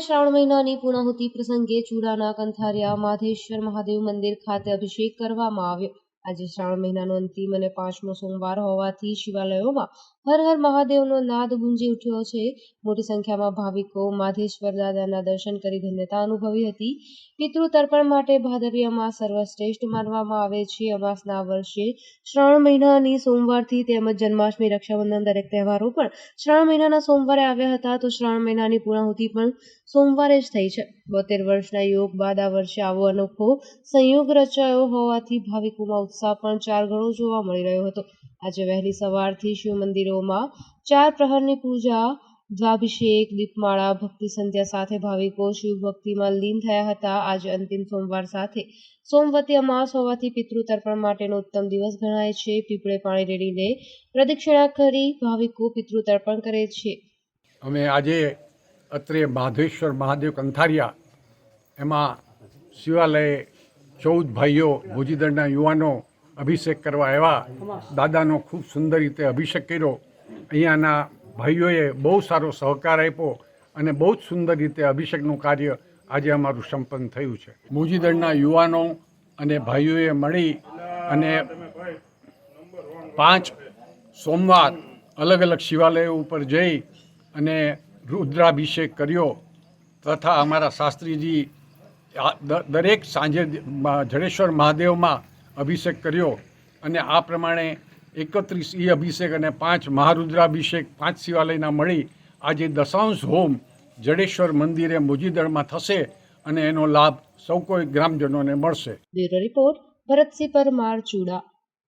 શ્રાવણ મહિનાની પૂર્ણાહુતિ પ્રસંગે ચૂડાના કંથારિયા માધેશ્વર મહાદેવ મંદિર ખાતે અભિષેક કરવામાં આવ્યો. આજે શ્રાવણ મહિનાનો અંતિમ અને પાંચમો સોમવાર હોવાથી શિવાલયોમાં હર હર મહાદેવનો નાદ ગુંજી ઉઠ્યો છે. મોટી સંખ્યામાં ભાવિકો માધેશ્વર દાદાના દર્શન કરી ધન્યતા અનુભવી હતી. પિતૃ તર્પણ માટે ભાદરવી અમાસ સર્વશ્રેષ્ઠ માનવામાં આવે છે. અમાસના વર્ષે શ્રાવણ મહિનાની સોમવારથી તેમજ જન્માષ્ટમી રક્ષાબંધન દરેક તહેવારો પણ શ્રાવણ મહિનાના સોમવારે આવ્યા હતા. તો શ્રાવણ મહિનાની પૂર્ણાહુતિ પણ સોમવારે જ થઈ છે. બોતેર વર્ષના યોગ બાદ આ વર્ષે આવો અનોખો સંયોગ રચાયો હોવાથી ભાવિકોમાં ઉત્સાહ પણ ચાર ગણો જોવા મળી રહ્યો હતો. આજે વહેલી સવારથી શિવ મંદિરોમાં ચાર પ્રહરની પૂજા દ્વાભિષેક દીપમાળા, ભક્તિ સંધ્યા સાથે ભાવિકો શિવ ભક્તિમાં લીન થયા હતા. આજે અંતિમ સોમવાર સાથે સોમવતી અમાસ હોવાથી પિતૃ તર્પણ માટેનો ઉત્તમ દિવસ ગણાય છે. પીપળે પાણી રેડીને પ્રદક્ષિણા કરી ભાવિકો પિતૃ તર્પણ કરે છે. અમે આજે અત્રે માધવેશ્વર મહાદેવ કંથારિયા, એમાં શિવાલયે ચૌદ ભાઈઓ ભોજીદળના યુવાનો અભિષેક કરવા આવ્યા. દાદાનો ખૂબ સુંદર રીતે અભિષેક કર્યો. અહીંયાના ભાઈઓએ બહુ સારો સહકાર આપ્યો અને બહુ જ સુંદર રીતે અભિષેકનું કાર્ય આજે અમારું સંપન્ન થયું છે. ભોજીદળના યુવાનો અને ભાઈઓએ મળી અને પાંચ સોમવાર અલગ અલગ શિવાલયો ઉપર જઈ અને રુદ્રાભિષેક કર્યો તથા અમારા શાસ્ત્રીજી દરેક સાંજે જડેશ્વર મહાદેવમાં અભિષેક કર્યો અને આ પ્રમાણે એકત્રીસ ઈ અભિષેક અને પાંચ મહારુદ્રાભિષેક પાંચ શિવાલયના મળી આજે દશાંશ હોમ જડેશ્વર મંદિરે મોજીદળમાં થશે અને એનો લાભ સૌ કોઈ ગ્રામજનોને મળશે. રિપોર્ટ ભરતસિંહ પરમાર, ચુડા.